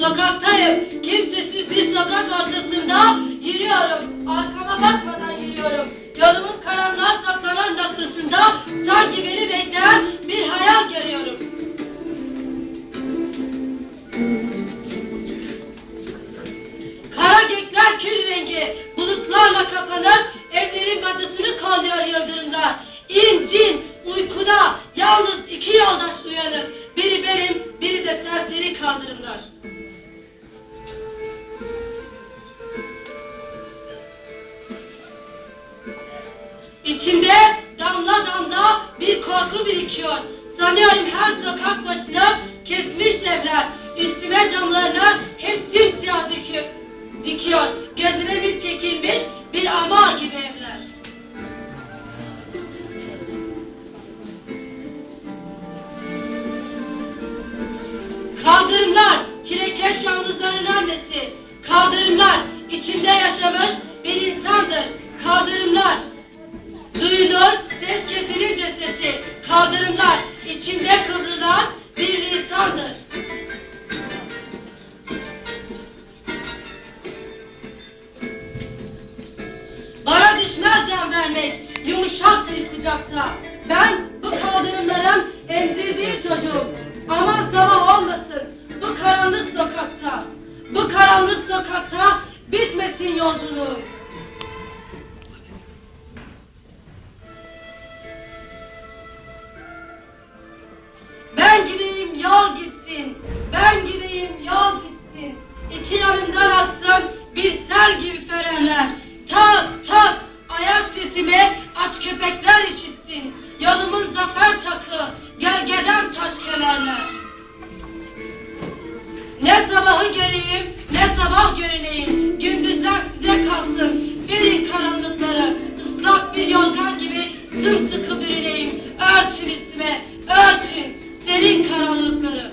sokaktayım. Kimsesiz bir sokak ortasında yürüyorum. Arkama bakmadan yürüyorum. Yolumun karanlığa saklanan noktasında sanki beni bekleyen bir hayal görüyorum. Kara gökler kül rengi, bulutlarla kapanır, evlerin bacasını kaldırıyor yıldırımda. İn, cin, uykuda, yalnız iki yoldaş uyanır. Biri benim, biri de serseri kaldırımlar. İçimde damla damla bir korku birikiyor. Sanıyorum her sokak başına kesmiş devler. Üstüme camlarına hep simsiyah dikiyor. dikiyor. Gözüne bir çekilmiş bir ama gibi evler. Kaldırımlar, çilekeş yalnızların annesi. Kaldırımlar, içinde yaşamış bir insandır. İçimde kıvrılan bir lisandır. Bana düşmez can vermek, yumuşak bir kucakta. Ben bu kaldırımların emzirdiği çocuğum. Aman sabah olmasın bu karanlık sokakta. Bu karanlık sokakta bitmesin yolculuğum. göreyim ne sabah görüneyim. Gündüzler size kalsın. Verin karanlıkları. Islak bir yorgan gibi sımsıkı bürüneyim. Örtün üstüme, örtün. Serin karanlıkları.